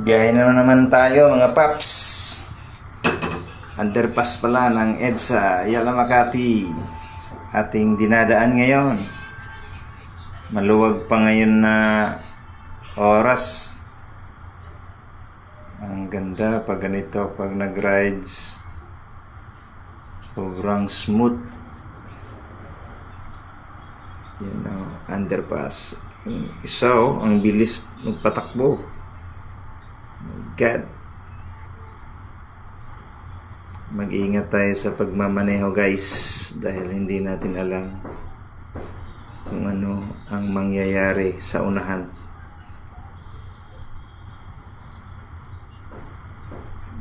Biyahe na naman tayo mga paps. Underpass pala ng EDSA, Yala Makati. Ating dinadaan ngayon. Maluwag pa ngayon na oras. Ang ganda pag ganito, pag nag-rides. Sobrang smooth. Yan o, underpass. Yung isa oh, ang bilis magpatakbo. God. Mag-ingat tayo sa pagmamaneho guys dahil hindi natin alam kung ano ang mangyayari sa unahan.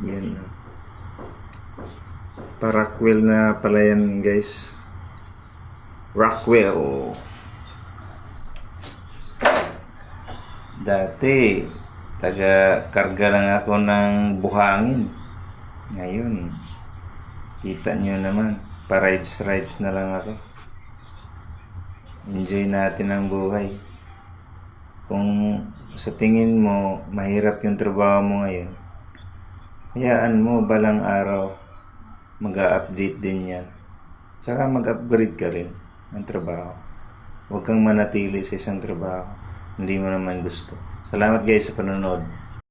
Yan. oh. Parakwell na pala yan guys. Rockwell. Dati, taga-karga lang ako ng buhangin. Ngayon, kita nyo naman, pa-rides-rides na lang ako. Enjoy natin ang buhay. Kung sa tingin mo, mahirap yung trabaho mo ngayon, hayaan mo balang araw, mag-update din yan. Tsaka mag-upgrade ka rin ng trabaho. Huwag kang manatili sa isang trabaho. Hindi mo naman gusto. Salamat guys sa panonood.